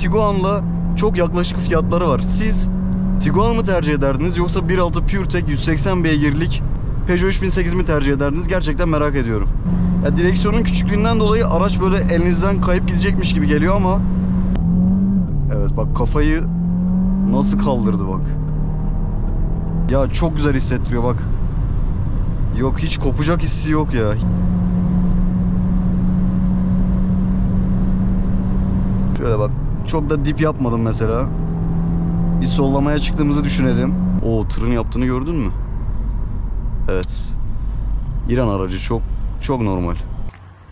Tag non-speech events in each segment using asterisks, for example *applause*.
Tiguan'la çok yaklaşık fiyatları var. Siz Tiguan mı tercih ederdiniz yoksa 1.6 PureTech 180 beygirlik Peugeot 3008 mi tercih ederdiniz? Gerçekten merak ediyorum. Ya direksiyonun küçüklüğünden dolayı araç böyle elinizden kayıp gidecekmiş gibi geliyor ama Evet bak kafayı nasıl kaldırdı bak. Ya çok güzel hissettiriyor bak. Yok hiç kopacak hissi yok ya. Şöyle bak çok da dip yapmadım mesela. Bir sollamaya çıktığımızı düşünelim. O tırın yaptığını gördün mü? Evet. İran aracı çok çok normal.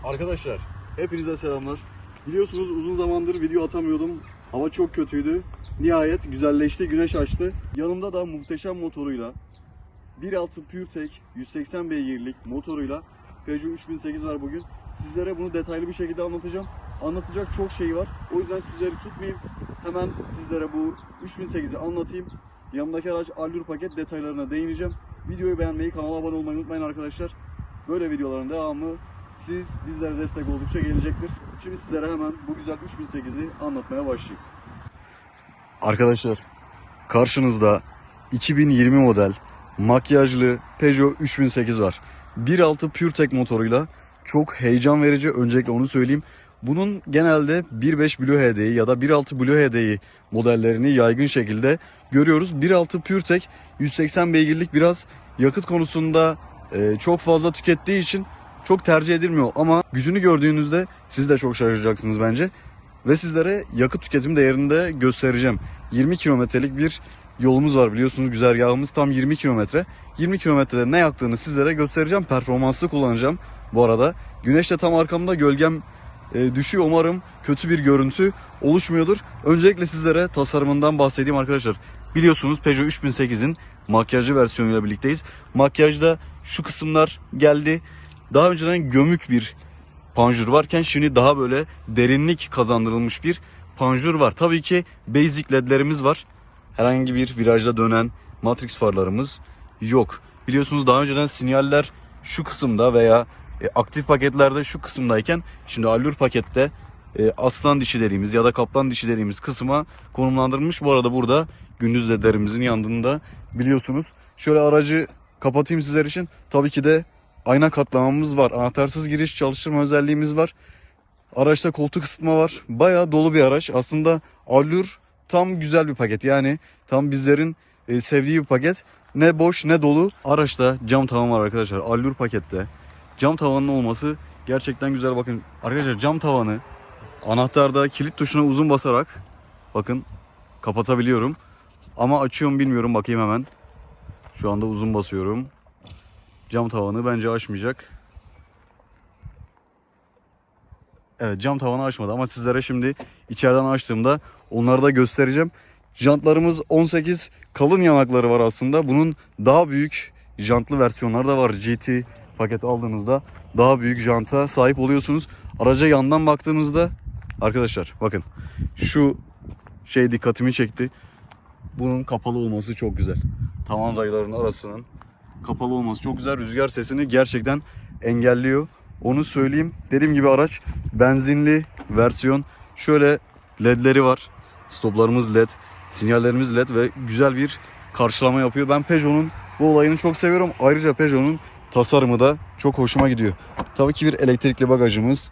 Arkadaşlar hepinize selamlar. Biliyorsunuz uzun zamandır video atamıyordum. Hava çok kötüydü. Nihayet güzelleşti, güneş açtı. Yanımda da muhteşem motoruyla 1.6 PureTech 180 beygirlik motoruyla Peugeot 3008 var bugün. Sizlere bunu detaylı bir şekilde anlatacağım. Anlatacak çok şey var. O yüzden sizleri tutmayayım. Hemen sizlere bu 3008'i anlatayım. Yanımdaki araç Allure paket detaylarına değineceğim. Videoyu beğenmeyi, kanala abone olmayı unutmayın arkadaşlar. Böyle videoların devamı siz bizlere destek oldukça gelecektir. Şimdi sizlere hemen bu güzel 3008'i anlatmaya başlayayım. Arkadaşlar karşınızda 2020 model makyajlı Peugeot 3008 var. 1.6 PureTech motoruyla çok heyecan verici öncelikle onu söyleyeyim. Bunun genelde 1.5 Blue HD'yi ya da 1.6 Blue HD'yi modellerini yaygın şekilde görüyoruz. 1.6 PureTech 180 beygirlik biraz yakıt konusunda e, çok fazla tükettiği için çok tercih edilmiyor ama gücünü gördüğünüzde siz de çok şaşıracaksınız bence. Ve sizlere yakıt tüketim değerini de göstereceğim. 20 kilometrelik bir yolumuz var biliyorsunuz güzergahımız tam 20 kilometre. 20 kilometrede ne yaktığını sizlere göstereceğim. Performanslı kullanacağım bu arada. Güneş de tam arkamda gölgem e, düşüyor. Umarım kötü bir görüntü oluşmuyordur. Öncelikle sizlere tasarımından bahsedeyim arkadaşlar. Biliyorsunuz Peugeot 3008'in makyajlı versiyonuyla birlikteyiz. Makyajda şu kısımlar geldi. Daha önceden gömük bir panjur varken şimdi daha böyle derinlik kazandırılmış bir panjur var. Tabii ki basic ledlerimiz var. Herhangi bir virajda dönen matrix farlarımız yok. Biliyorsunuz daha önceden sinyaller şu kısımda veya e, aktif paketlerde şu kısımdayken şimdi allur pakette e, aslan dişi dediğimiz ya da kaplan dişi dediğimiz kısma konumlandırılmış. Bu arada burada gündüz ledlerimizin yandığında biliyorsunuz. Şöyle aracı kapatayım sizler için. Tabii ki de ayna katlamamız var. Anahtarsız giriş çalıştırma özelliğimiz var. Araçta koltuk ısıtma var. Bayağı dolu bir araç. Aslında Allur tam güzel bir paket. Yani tam bizlerin e, sevdiği bir paket. Ne boş ne dolu. Araçta cam tavan var arkadaşlar. Allur pakette. Cam tavanın olması gerçekten güzel. Bakın arkadaşlar cam tavanı anahtarda kilit tuşuna uzun basarak bakın kapatabiliyorum. Ama açıyorum bilmiyorum bakayım hemen. Şu anda uzun basıyorum. Cam tavanı bence açmayacak. Evet cam tavanı açmadı ama sizlere şimdi içeriden açtığımda onları da göstereceğim. Jantlarımız 18 kalın yanakları var aslında. Bunun daha büyük jantlı versiyonları da var. GT paket aldığınızda daha büyük janta sahip oluyorsunuz. Araca yandan baktığımızda arkadaşlar bakın şu şey dikkatimi çekti. Bunun kapalı olması çok güzel. Tavan raylarının arasının kapalı olması çok güzel. Rüzgar sesini gerçekten engelliyor. Onu söyleyeyim. Dediğim gibi araç benzinli versiyon. Şöyle ledleri var. Stoplarımız led. Sinyallerimiz led ve güzel bir karşılama yapıyor. Ben Peugeot'un bu olayını çok seviyorum. Ayrıca Peugeot'un tasarımı da çok hoşuma gidiyor. Tabii ki bir elektrikli bagajımız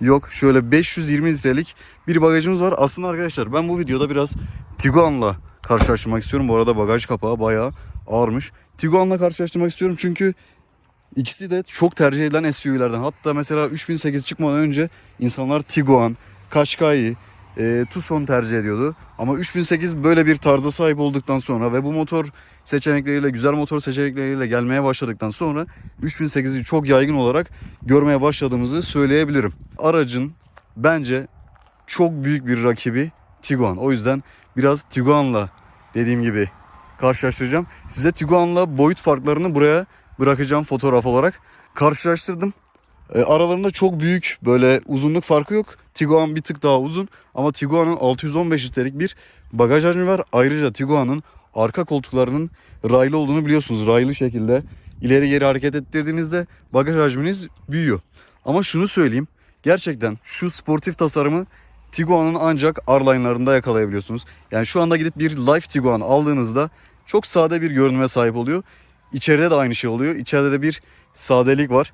yok. Şöyle 520 litrelik bir bagajımız var. Aslında arkadaşlar ben bu videoda biraz Tiguan'la karşılaştırmak istiyorum. Bu arada bagaj kapağı bayağı ağırmış. Tiguan'la karşılaştırmak istiyorum çünkü ikisi de çok tercih edilen SUV'lerden. Hatta mesela 3008 çıkmadan önce insanlar Tiguan, Qashqai, e, Tucson tercih ediyordu. Ama 3008 böyle bir tarza sahip olduktan sonra ve bu motor seçenekleriyle, güzel motor seçenekleriyle gelmeye başladıktan sonra 3008'i çok yaygın olarak görmeye başladığımızı söyleyebilirim. Aracın bence çok büyük bir rakibi Tiguan. O yüzden biraz Tiguan'la dediğim gibi karşılaştıracağım. Size Tiguan'la boyut farklarını buraya bırakacağım fotoğraf olarak. Karşılaştırdım. E, aralarında çok büyük böyle uzunluk farkı yok. Tiguan bir tık daha uzun ama Tiguan'ın 615 litrelik bir bagaj hacmi var. Ayrıca Tiguan'ın arka koltuklarının raylı olduğunu biliyorsunuz. Raylı şekilde ileri geri hareket ettirdiğinizde bagaj hacminiz büyüyor. Ama şunu söyleyeyim. Gerçekten şu sportif tasarımı Tiguan'ın ancak R-Line'larında yakalayabiliyorsunuz. Yani şu anda gidip bir Life Tiguan aldığınızda çok sade bir görünüme sahip oluyor. İçeride de aynı şey oluyor. İçeride de bir sadelik var.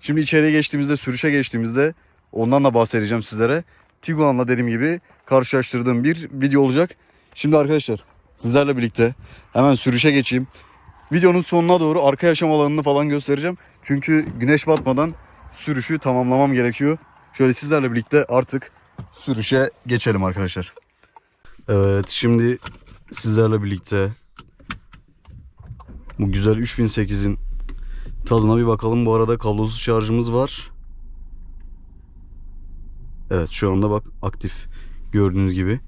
Şimdi içeriye geçtiğimizde, sürüşe geçtiğimizde ondan da bahsedeceğim sizlere. Tiguan'la dediğim gibi karşılaştırdığım bir video olacak. Şimdi arkadaşlar sizlerle birlikte hemen sürüşe geçeyim. Videonun sonuna doğru arka yaşam alanını falan göstereceğim. Çünkü güneş batmadan sürüşü tamamlamam gerekiyor. Şöyle sizlerle birlikte artık sürüşe geçelim arkadaşlar. Evet şimdi sizlerle birlikte bu güzel 3008'in tadına bir bakalım. Bu arada kablosuz şarjımız var. Evet şu anda bak aktif gördüğünüz gibi.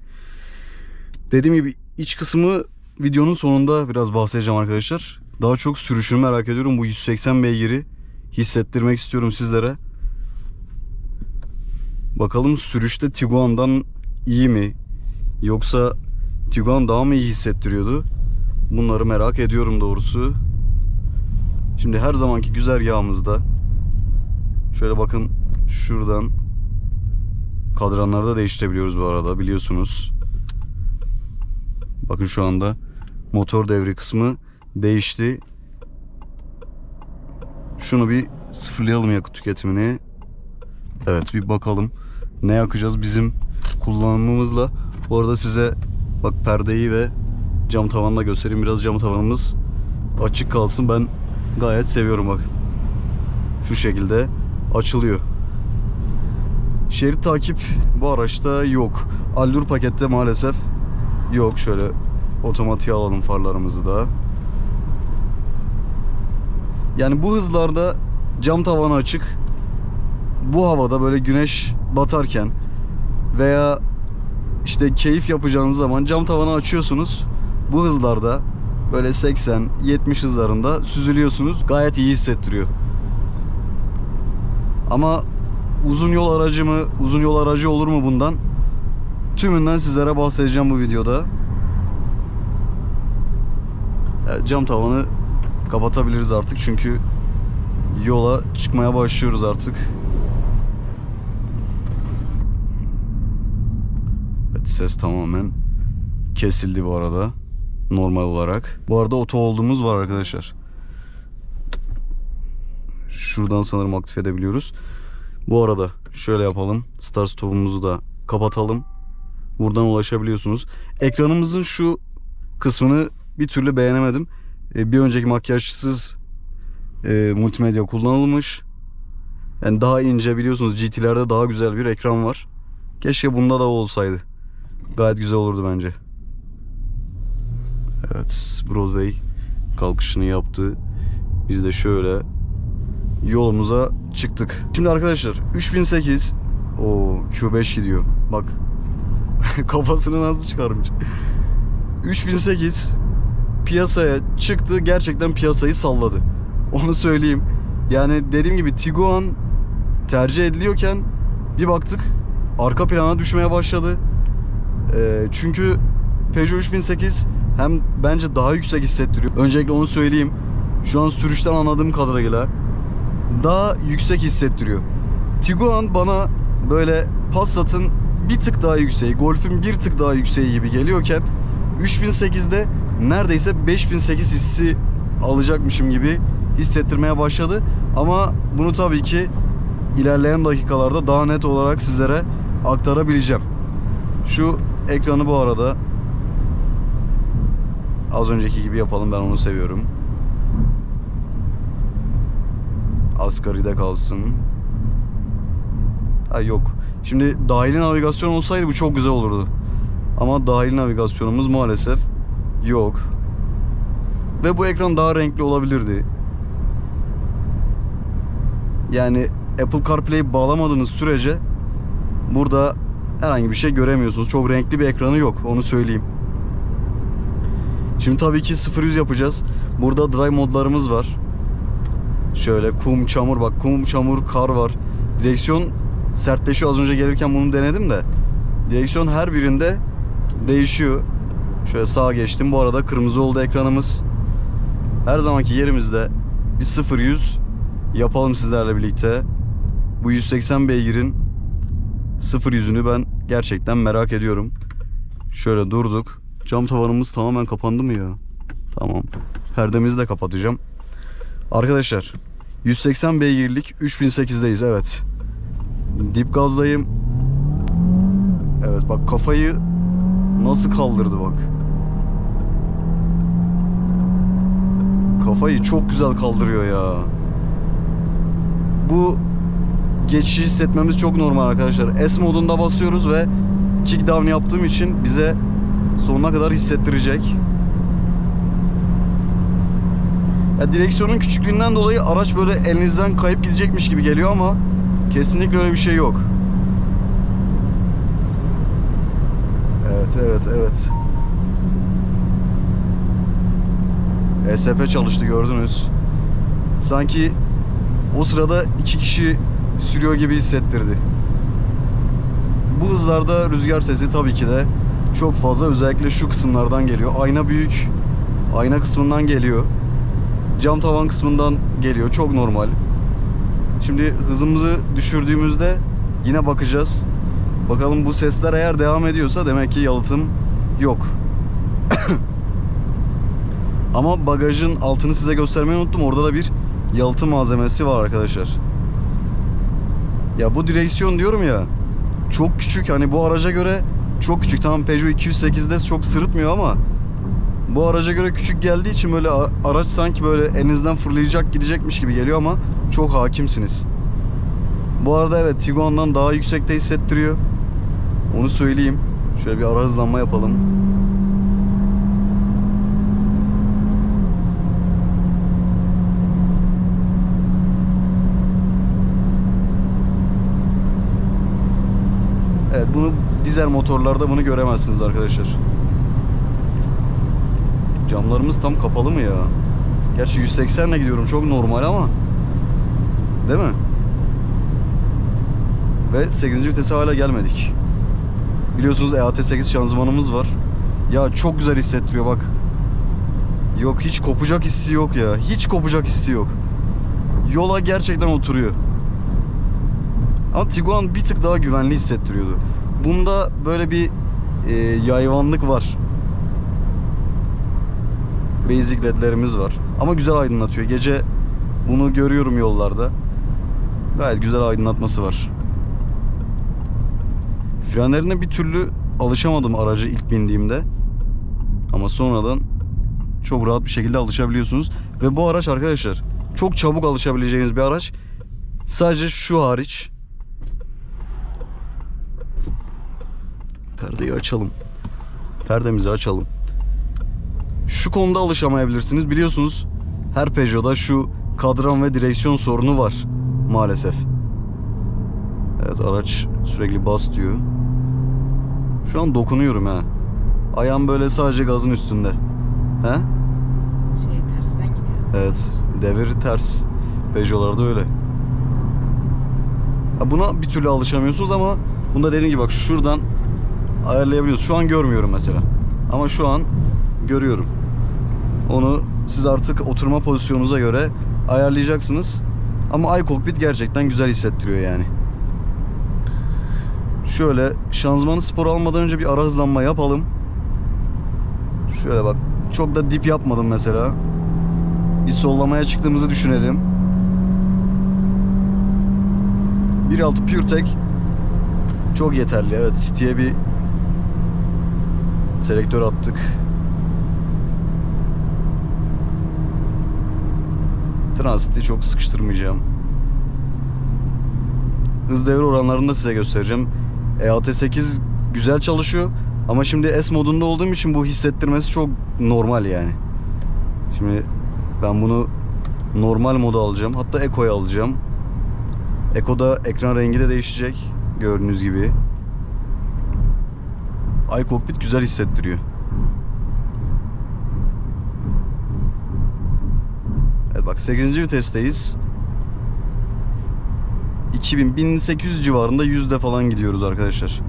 Dediğim gibi iç kısmı videonun sonunda biraz bahsedeceğim arkadaşlar. Daha çok sürüşünü merak ediyorum. Bu 180 beygiri hissettirmek istiyorum sizlere. Bakalım sürüşte Tiguan'dan iyi mi? Yoksa Tiguan daha mı iyi hissettiriyordu? Bunları merak ediyorum doğrusu. Şimdi her zamanki güzergahımızda şöyle bakın şuradan kadranları da değiştirebiliyoruz bu arada biliyorsunuz. Bakın şu anda motor devri kısmı değişti. Şunu bir sıfırlayalım yakıt tüketimini. Evet bir bakalım ne yakacağız bizim kullanımımızla. Bu arada size bak perdeyi ve cam tavanı da göstereyim. Biraz cam tavanımız açık kalsın. Ben gayet seviyorum bakın. Şu şekilde açılıyor. Şerit takip bu araçta yok. Allure pakette maalesef yok. Şöyle otomatiğe alalım farlarımızı da. Yani bu hızlarda cam tavanı açık. Bu havada böyle güneş batarken veya işte keyif yapacağınız zaman cam tavanı açıyorsunuz. Bu hızlarda böyle 80-70 hızlarında süzülüyorsunuz. Gayet iyi hissettiriyor. Ama uzun yol aracı mı, uzun yol aracı olur mu bundan? Tümünden sizlere bahsedeceğim bu videoda. Evet, cam tavanı kapatabiliriz artık çünkü yola çıkmaya başlıyoruz artık. Evet, ses tamamen kesildi bu arada. Normal olarak. Bu arada oto olduğumuz var arkadaşlar. Şuradan sanırım aktif edebiliyoruz. Bu arada şöyle yapalım. Start stop'umuzu da kapatalım. Buradan ulaşabiliyorsunuz. Ekranımızın şu kısmını bir türlü beğenemedim. E, bir önceki makyajsız e, multimedya kullanılmış. Yani daha ince biliyorsunuz GT'lerde daha güzel bir ekran var. Keşke bunda da olsaydı. Gayet güzel olurdu bence. Evet Broadway kalkışını yaptı. Biz de şöyle yolumuza çıktık. Şimdi arkadaşlar 3008 o Q5 gidiyor. Bak *laughs* kafasını nasıl çıkarmış. 3008 piyasaya çıktı. Gerçekten piyasayı salladı. Onu söyleyeyim. Yani dediğim gibi Tiguan tercih ediliyorken bir baktık arka plana düşmeye başladı. Ee, çünkü Peugeot 3008 hem bence daha yüksek hissettiriyor. Öncelikle onu söyleyeyim. Şu an sürüşten anladığım kadarıyla daha yüksek hissettiriyor. Tiguan bana böyle Passat'ın bir tık daha yükseği, Golf'ün bir tık daha yükseği gibi geliyorken 3008'de neredeyse 5008 hissi alacakmışım gibi hissettirmeye başladı. Ama bunu tabii ki ilerleyen dakikalarda daha net olarak sizlere aktarabileceğim. Şu ekranı bu arada az önceki gibi yapalım ben onu seviyorum. Asgaride kalsın. Ha yok. Şimdi dahili navigasyon olsaydı bu çok güzel olurdu. Ama dahili navigasyonumuz maalesef yok. Ve bu ekran daha renkli olabilirdi. Yani Apple CarPlay bağlamadığınız sürece burada herhangi bir şey göremiyorsunuz. Çok renkli bir ekranı yok. Onu söyleyeyim. Şimdi tabii ki 0-100 yapacağız. Burada drive modlarımız var. Şöyle kum, çamur bak kum, çamur, kar var. Direksiyon sertleşiyor. Az önce gelirken bunu denedim de. Direksiyon her birinde değişiyor. Şöyle sağa geçtim. Bu arada kırmızı oldu ekranımız. Her zamanki yerimizde bir 0-100 yapalım sizlerle birlikte. Bu 180 beygirin 0 yüzünü ben Gerçekten merak ediyorum. Şöyle durduk. Cam tavanımız tamamen kapandı mı ya? Tamam. Perdemizi de kapatacağım. Arkadaşlar 180 beygirlik 3008'deyiz evet. Dip gazdayım. Evet bak kafayı nasıl kaldırdı bak. Kafayı çok güzel kaldırıyor ya. Bu geçişi hissetmemiz çok normal arkadaşlar. S modunda basıyoruz ve kick down yaptığım için bize sonuna kadar hissettirecek. Ya direksiyonun küçüklüğünden dolayı araç böyle elinizden kayıp gidecekmiş gibi geliyor ama kesinlikle öyle bir şey yok. Evet, evet, evet. ESP çalıştı gördünüz. Sanki o sırada iki kişi sürüyor gibi hissettirdi. Bu hızlarda rüzgar sesi tabii ki de çok fazla özellikle şu kısımlardan geliyor. Ayna büyük. Ayna kısmından geliyor. Cam tavan kısmından geliyor. Çok normal. Şimdi hızımızı düşürdüğümüzde yine bakacağız. Bakalım bu sesler eğer devam ediyorsa demek ki yalıtım yok. *coughs* Ama bagajın altını size göstermeyi unuttum. Orada da bir yalıtım malzemesi var arkadaşlar. Ya bu direksiyon diyorum ya çok küçük hani bu araca göre çok küçük. Tamam Peugeot 208'de çok sırıtmıyor ama bu araca göre küçük geldiği için böyle araç sanki böyle elinizden fırlayacak gidecekmiş gibi geliyor ama çok hakimsiniz. Bu arada evet Tiguan'dan daha yüksekte hissettiriyor. Onu söyleyeyim. Şöyle bir ara hızlanma yapalım. Evet bunu dizel motorlarda bunu göremezsiniz arkadaşlar. Camlarımız tam kapalı mı ya? Gerçi 180 ile gidiyorum çok normal ama. Değil mi? Ve 8. vitese hala gelmedik. Biliyorsunuz EAT8 şanzımanımız var. Ya çok güzel hissettiriyor bak. Yok hiç kopacak hissi yok ya. Hiç kopacak hissi yok. Yola gerçekten oturuyor. Ama Tiguan bir tık daha güvenli hissettiriyordu. Bunda böyle bir e, yayvanlık var. Basic ledlerimiz var. Ama güzel aydınlatıyor. Gece bunu görüyorum yollarda. Gayet güzel aydınlatması var. Frenlerine bir türlü alışamadım aracı ilk bindiğimde. Ama sonradan çok rahat bir şekilde alışabiliyorsunuz. Ve bu araç arkadaşlar çok çabuk alışabileceğiniz bir araç. Sadece şu hariç. Perdeyi açalım. Perdemizi açalım. Şu konuda alışamayabilirsiniz. Biliyorsunuz her Peugeot'da şu kadran ve direksiyon sorunu var maalesef. Evet araç sürekli bas diyor. Şu an dokunuyorum ha. Ayağım böyle sadece gazın üstünde. He? Şey tersten gidiyor. Evet. Devir ters. Peugeot'larda öyle. Ha, Buna bir türlü alışamıyorsunuz ama bunda dediğim gibi bak şuradan ayarlayabiliyoruz. Şu an görmüyorum mesela. Ama şu an görüyorum. Onu siz artık oturma pozisyonunuza göre ayarlayacaksınız. Ama iCockpit gerçekten güzel hissettiriyor yani. Şöyle şanzımanı spor almadan önce bir ara hızlanma yapalım. Şöyle bak. Çok da dip yapmadım mesela. Bir sollamaya çıktığımızı düşünelim. 1.6 PureTech çok yeterli. Evet City'ye bir selektör attık. Transit'i çok sıkıştırmayacağım. Hız devir oranlarını da size göstereceğim. EAT8 güzel çalışıyor ama şimdi S modunda olduğum için bu hissettirmesi çok normal yani. Şimdi ben bunu normal moda alacağım. Hatta Eco'ya alacağım. Eco'da ekran rengi de değişecek. Gördüğünüz gibi. iCockpit güzel hissettiriyor. Bak 8. vitesteyiz. 2000 1800 civarında yüzde falan gidiyoruz arkadaşlar.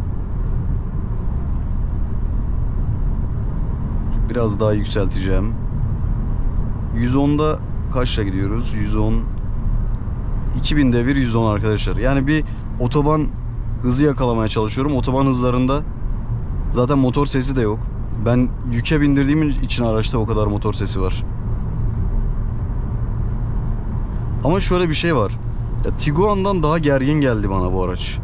Biraz daha yükselteceğim. 110'da kaçla gidiyoruz? 110 2000 devir 110 arkadaşlar. Yani bir otoban hızı yakalamaya çalışıyorum. Otoban hızlarında zaten motor sesi de yok. Ben yüke bindirdiğim için araçta o kadar motor sesi var. Ama şöyle bir şey var. Ya, Tiguan'dan daha gergin geldi bana bu araç.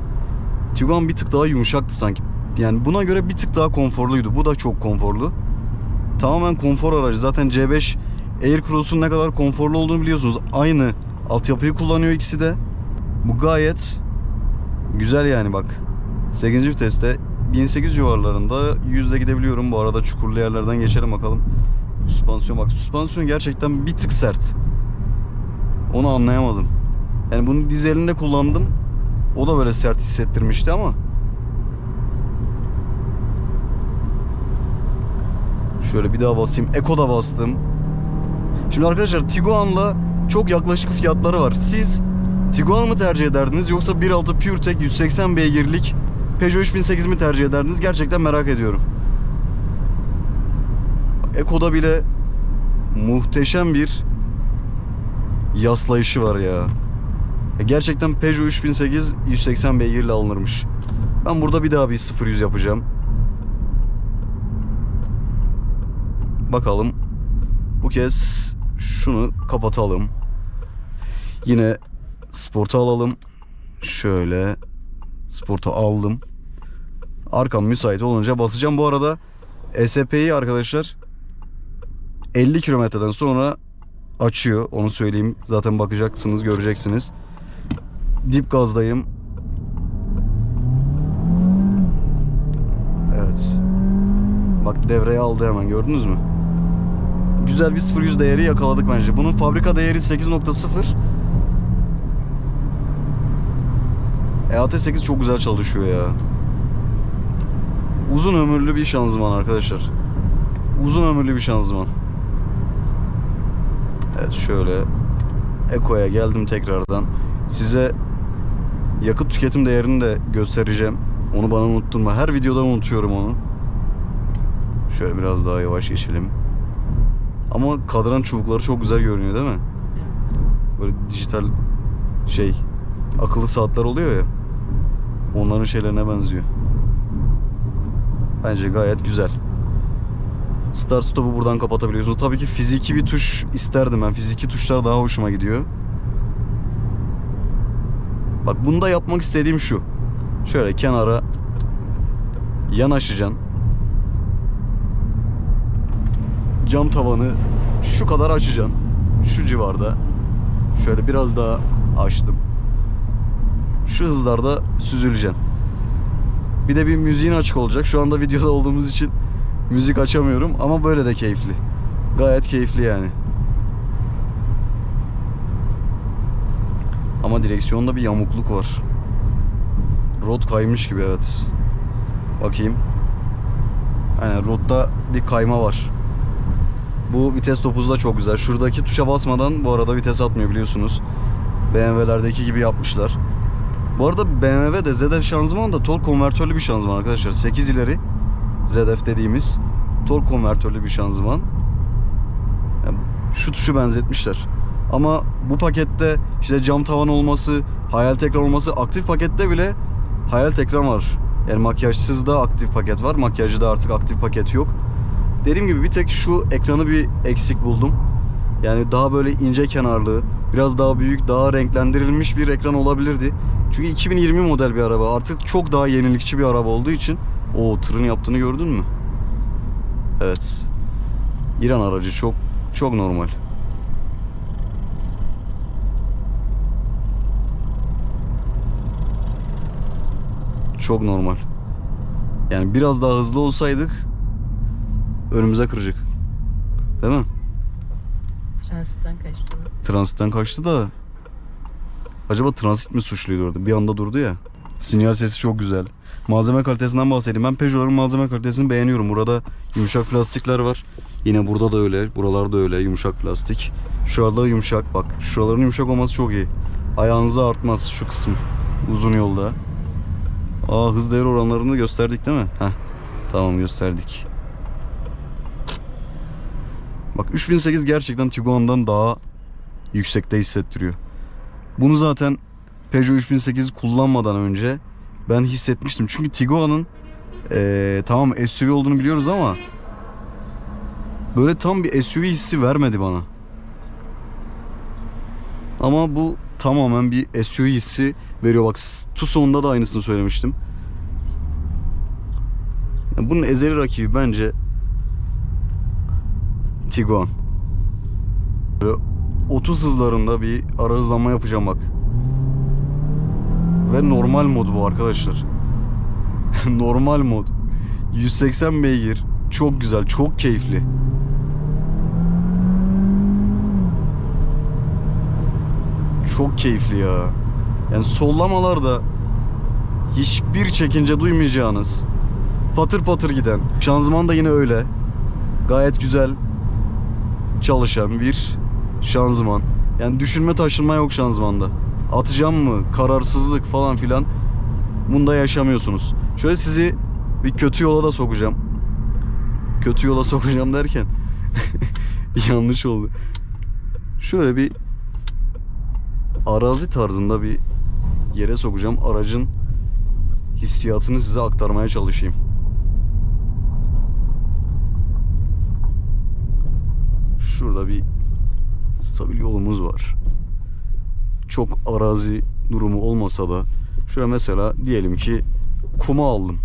Tiguan bir tık daha yumuşaktı sanki. Yani buna göre bir tık daha konforluydu. Bu da çok konforlu. Tamamen konfor aracı. Zaten C5 Aircross'un ne kadar konforlu olduğunu biliyorsunuz. Aynı altyapıyı kullanıyor ikisi de. Bu gayet güzel yani bak. 8. viteste 1800 civarlarında yüzde gidebiliyorum. Bu arada çukurlu yerlerden geçelim bakalım. Süspansiyon bak. Süspansiyon gerçekten bir tık sert. Onu anlayamadım. Yani bunu dizelinde kullandım. O da böyle sert hissettirmişti ama. Şöyle bir daha basayım. Eko'da bastım. Şimdi arkadaşlar Tiguan'la çok yaklaşık fiyatları var. Siz Tiguan mı tercih ederdiniz yoksa 1.6 PureTech 180 beygirlik Peugeot 3008 mi tercih ederdiniz? Gerçekten merak ediyorum. Eko'da bile muhteşem bir yaslayışı var ya. E, Gerçekten Peugeot 3008 180 beygirle alınırmış. Ben burada bir daha bir 0-100 yapacağım. Bakalım. Bu kez şunu kapatalım. Yine sporta alalım. Şöyle sporta aldım. Arkam müsait olunca basacağım. Bu arada SP'yi arkadaşlar 50 kilometreden sonra açıyor. Onu söyleyeyim. Zaten bakacaksınız, göreceksiniz. Dip gazdayım. Evet. Bak devreye aldı hemen gördünüz mü? Güzel bir 0-100 değeri yakaladık bence. Bunun fabrika değeri 8.0. EAT8 çok güzel çalışıyor ya. Uzun ömürlü bir şanzıman arkadaşlar. Uzun ömürlü bir şanzıman. Evet şöyle Eko'ya geldim tekrardan. Size yakıt tüketim değerini de göstereceğim. Onu bana unutturma. Her videoda unutuyorum onu. Şöyle biraz daha yavaş geçelim. Ama kadran çubukları çok güzel görünüyor değil mi? Böyle dijital şey akıllı saatler oluyor ya. Onların şeylerine benziyor. Bence gayet güzel. Start stop'u buradan kapatabiliyorsunuz. Tabii ki fiziki bir tuş isterdim ben. Fiziki tuşlar daha hoşuma gidiyor. Bak bunda yapmak istediğim şu. Şöyle kenara yanaşacaksın. Cam tavanı şu kadar açacaksın. Şu civarda. Şöyle biraz daha açtım. Şu hızlarda süzüleceksin. Bir de bir müziğin açık olacak. Şu anda videoda olduğumuz için müzik açamıyorum ama böyle de keyifli. Gayet keyifli yani. Ama direksiyonda bir yamukluk var. Rot kaymış gibi evet. Bakayım. Aynen rotta bir kayma var. Bu vites topuzu da çok güzel. Şuradaki tuşa basmadan bu arada vites atmıyor biliyorsunuz. BMW'lerdeki gibi yapmışlar. Bu arada BMW de ZF şanzıman da tork konvertörlü bir şanzıman arkadaşlar. 8 ileri ZF dediğimiz tork konvertörlü bir şanzıman. Yani şu tuşu benzetmişler. Ama bu pakette işte cam tavan olması, hayal ekran olması aktif pakette bile hayal ekran var. Yani makyajsız da aktif paket var. Makyajlı da artık aktif paket yok. Dediğim gibi bir tek şu ekranı bir eksik buldum. Yani daha böyle ince kenarlı, biraz daha büyük, daha renklendirilmiş bir ekran olabilirdi. Çünkü 2020 model bir araba. Artık çok daha yenilikçi bir araba olduğu için o tırın yaptığını gördün mü? Evet. İran aracı çok çok normal. Çok normal. Yani biraz daha hızlı olsaydık önümüze kıracak. Değil mi? Transitten kaçtı. Transitten kaçtı da acaba transit mi suçluydu orada? Bir anda durdu ya. Sinyal sesi çok güzel. Malzeme kalitesinden bahsedeyim. Ben Peugeot'ların malzeme kalitesini beğeniyorum. Burada yumuşak plastikler var. Yine burada da öyle. Buralarda öyle yumuşak plastik. Şuralar yumuşak. Bak şuraların yumuşak olması çok iyi. Ayağınızı artmaz şu kısım. Uzun yolda. Aa hız değer oranlarını gösterdik değil mi? Heh. Tamam gösterdik. Bak 3008 gerçekten Tiguan'dan daha yüksekte hissettiriyor. Bunu zaten Peugeot 3008 kullanmadan önce ben hissetmiştim. Çünkü Tiguan'ın eee, tamam SUV olduğunu biliyoruz ama böyle tam bir SUV hissi vermedi bana. Ama bu tamamen bir SUV hissi veriyor. Bak Tucson'da da aynısını söylemiştim. Yani bunun ezeli rakibi bence Tiguan. Böyle 30 hızlarında bir ara hızlanma yapacağım bak. Ve normal mod bu arkadaşlar. *laughs* normal mod. 180 beygir. Çok güzel, çok keyifli. Çok keyifli ya. Yani sollamalarda hiçbir çekince duymayacağınız patır patır giden. Şanzıman da yine öyle. Gayet güzel çalışan bir şanzıman. Yani düşünme taşınma yok şanzımanda. Atacağım mı? Kararsızlık falan filan. Bunda yaşamıyorsunuz. Şöyle sizi bir kötü yola da sokacağım. Kötü yola sokacağım derken *laughs* yanlış oldu. Şöyle bir arazi tarzında bir yere sokacağım. Aracın hissiyatını size aktarmaya çalışayım. Şurada bir stabil yolumuz var. Çok arazi durumu olmasa da şöyle mesela diyelim ki kuma aldım.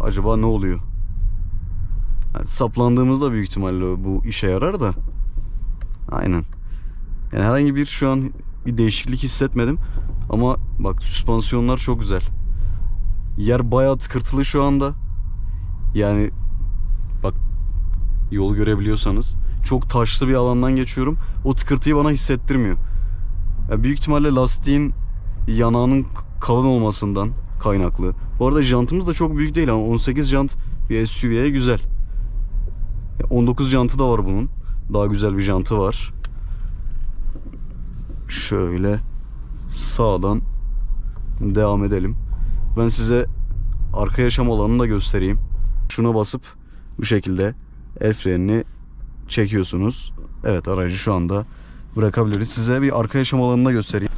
Acaba ne oluyor? Yani saplandığımızda büyük ihtimalle bu işe yarar da. Aynen. Yani herhangi bir şu an bir değişiklik hissetmedim. Ama bak süspansiyonlar çok güzel. Yer bayağı tıkırtılı şu anda. Yani bak yol görebiliyorsanız çok taşlı bir alandan geçiyorum. O tıkırtıyı bana hissettirmiyor. Ya büyük ihtimalle lastiğin yanağının kalın olmasından kaynaklı. Bu arada jantımız da çok büyük değil ama 18 jant bir SUV'ye güzel. Ya 19 jantı da var bunun. Daha güzel bir jantı var. Şöyle sağdan devam edelim. Ben size arka yaşam alanını da göstereyim. Şuna basıp bu şekilde el frenini çekiyorsunuz. Evet aracı şu anda bırakabiliriz. Size bir arka yaşam alanını göstereyim.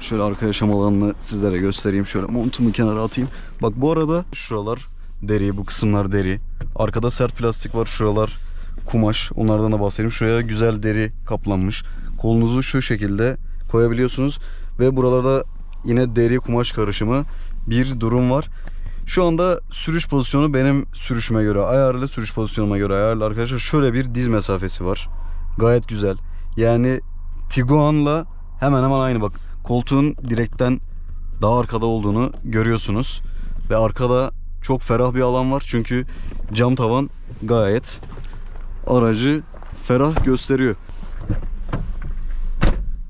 Şöyle arka yaşam alanını sizlere göstereyim. Şöyle montumu kenara atayım. Bak bu arada şuralar deri, bu kısımlar deri. Arkada sert plastik var. Şuralar kumaş. Onlardan da bahsedeyim. Şuraya güzel deri kaplanmış. Kolunuzu şu şekilde koyabiliyorsunuz. Ve buralarda yine deri kumaş karışımı bir durum var. Şu anda sürüş pozisyonu benim sürüşüme göre ayarlı, sürüş pozisyonuma göre ayarlı arkadaşlar. Şöyle bir diz mesafesi var. Gayet güzel. Yani Tiguan'la hemen hemen aynı bak. Koltuğun direkten daha arkada olduğunu görüyorsunuz. Ve arkada çok ferah bir alan var. Çünkü cam tavan gayet aracı ferah gösteriyor.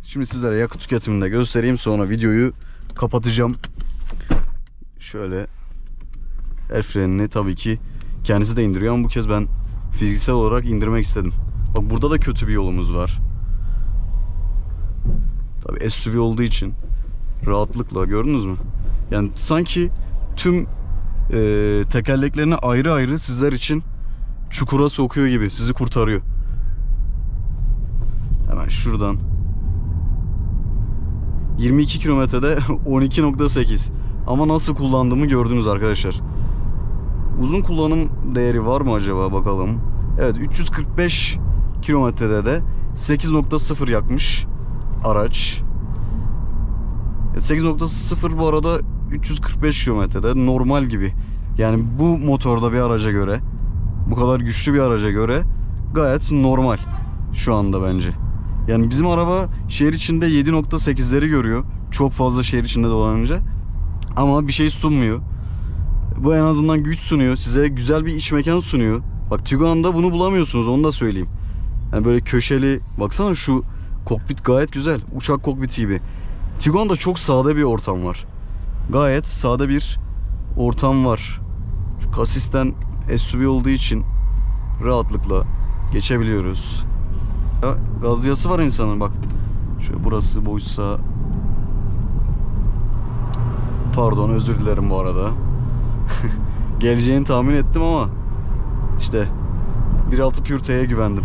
Şimdi sizlere yakıt tüketimini de göstereyim. Sonra videoyu kapatacağım. Şöyle el frenini tabii ki kendisi de indiriyor ama bu kez ben fiziksel olarak indirmek istedim. Bak burada da kötü bir yolumuz var. Tabii SUV olduğu için rahatlıkla gördünüz mü? Yani sanki tüm e, tekerleklerini ayrı ayrı sizler için çukura sokuyor gibi sizi kurtarıyor. Hemen şuradan 22 kilometrede *laughs* 12.8 ama nasıl kullandığımı gördünüz arkadaşlar. Uzun kullanım değeri var mı acaba bakalım. Evet 345 kilometrede de 8.0 yakmış araç. E, 8.0 bu arada 345 kilometrede normal gibi. Yani bu motorda bir araca göre bu kadar güçlü bir araca göre gayet normal şu anda bence. Yani bizim araba şehir içinde 7.8'leri görüyor. Çok fazla şehir içinde dolanınca. Ama bir şey sunmuyor. Bu en azından güç sunuyor. Size güzel bir iç mekan sunuyor. Bak Tiguan'da bunu bulamıyorsunuz onu da söyleyeyim. Yani böyle köşeli baksana şu kokpit gayet güzel. Uçak kokpiti gibi. Tiguan'da çok sade bir ortam var. Gayet sade bir ortam var. Kasisten SUV olduğu için rahatlıkla geçebiliyoruz. Ya, gazlayası var insanın bak. Şöyle burası boşsa Pardon özür dilerim bu arada. *laughs* Geleceğini tahmin ettim ama işte 1.6 Pure T'ye güvendim.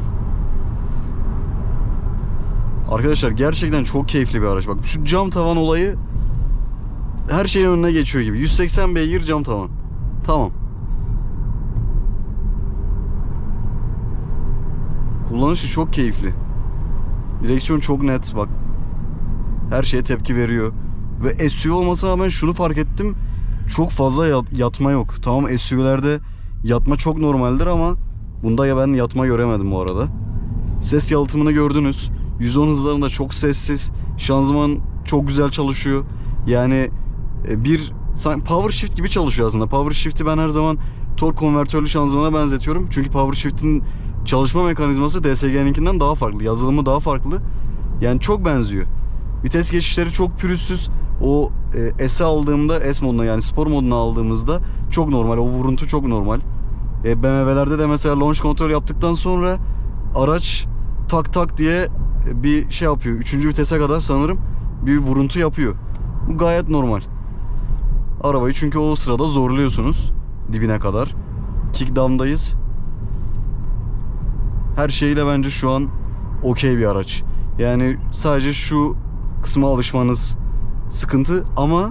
Arkadaşlar gerçekten çok keyifli bir araç. Bak şu cam tavan olayı her şeyin önüne geçiyor gibi. 180 beygir cam tavan. Tamam. Kullanışı çok keyifli. Direksiyon çok net bak. Her şeye tepki veriyor. Ve SUV olmasına rağmen şunu fark ettim. Çok fazla yat- yatma yok. Tamam SUV'lerde yatma çok normaldir ama bunda ya ben yatma göremedim bu arada. Ses yalıtımını gördünüz. 110 hızlarında çok sessiz. Şanzıman çok güzel çalışıyor. Yani e, bir power shift gibi çalışıyor aslında. Power shift'i ben her zaman tork konvertörlü şanzımana benzetiyorum. Çünkü power shift'in çalışma mekanizması DSG'ninkinden daha farklı. Yazılımı daha farklı. Yani çok benziyor. Vites geçişleri çok pürüzsüz. O e, S'i aldığımda S moduna yani spor moduna aldığımızda çok normal. O vuruntu çok normal. E, BMW'lerde de mesela launch kontrol yaptıktan sonra araç tak tak diye bir şey yapıyor. Üçüncü vitese kadar sanırım bir vuruntu yapıyor. Bu gayet normal. Arabayı çünkü o sırada zorluyorsunuz dibine kadar. Kickdown'dayız. Her şeyle bence şu an okey bir araç. Yani sadece şu kısma alışmanız sıkıntı ama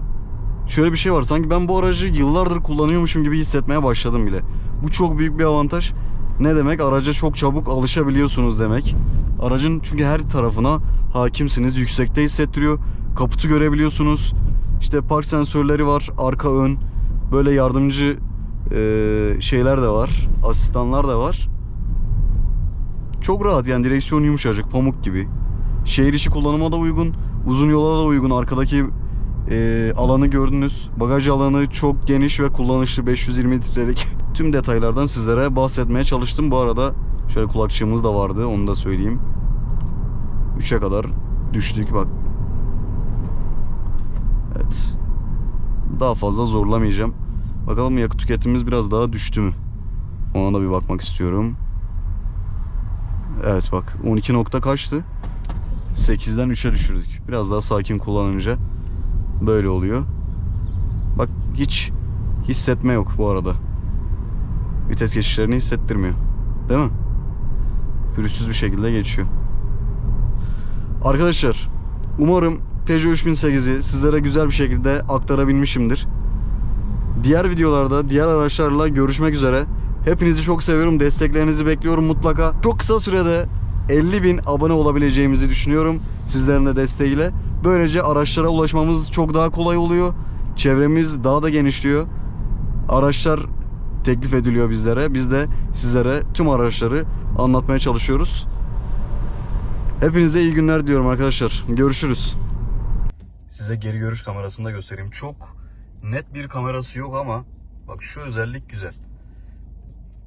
şöyle bir şey var. Sanki ben bu aracı yıllardır kullanıyormuşum gibi hissetmeye başladım bile. Bu çok büyük bir avantaj. Ne demek? Araca çok çabuk alışabiliyorsunuz demek. Aracın çünkü her tarafına hakimsiniz. Yüksekte hissettiriyor. Kaputu görebiliyorsunuz. İşte park sensörleri var. Arka ön. Böyle yardımcı şeyler de var. Asistanlar da var. Çok rahat yani direksiyon yumuşacık pamuk gibi. Şehir içi kullanıma da uygun. Uzun yola da uygun. Arkadaki eee, alanı gördünüz. Bagaj alanı çok geniş ve kullanışlı 520 litrelik. *laughs* Tüm detaylardan sizlere bahsetmeye çalıştım. Bu arada şöyle kulakçığımız da vardı onu da söyleyeyim. 3'e kadar düştük bak. Evet. Daha fazla zorlamayacağım. Bakalım yakıt tüketimimiz biraz daha düştü mü? Ona da bir bakmak istiyorum. Evet bak 12 nokta kaçtı? 8'den 3'e düşürdük. Biraz daha sakin kullanınca böyle oluyor. Bak hiç hissetme yok bu arada. Vites geçişlerini hissettirmiyor. Değil mi? Pürüzsüz bir şekilde geçiyor. Arkadaşlar umarım Peugeot 3008'i sizlere güzel bir şekilde aktarabilmişimdir. Diğer videolarda diğer araçlarla görüşmek üzere. Hepinizi çok seviyorum. Desteklerinizi bekliyorum mutlaka. Çok kısa sürede 50 bin abone olabileceğimizi düşünüyorum sizlerin de desteğiyle. Böylece araçlara ulaşmamız çok daha kolay oluyor. Çevremiz daha da genişliyor. Araçlar teklif ediliyor bizlere. Biz de sizlere tüm araçları anlatmaya çalışıyoruz. Hepinize iyi günler diliyorum arkadaşlar. Görüşürüz. Size geri görüş kamerasını da göstereyim. Çok net bir kamerası yok ama bak şu özellik güzel.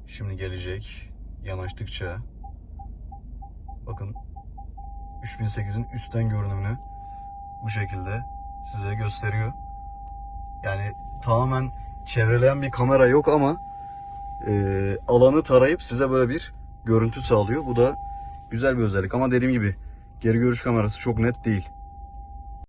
Şimdi gelecek yanaştıkça bakın 3008'in üstten görünümünü bu şekilde size gösteriyor. Yani tamamen çevreleyen bir kamera yok ama e, alanı tarayıp size böyle bir görüntü sağlıyor. Bu da güzel bir özellik ama dediğim gibi geri görüş kamerası çok net değil.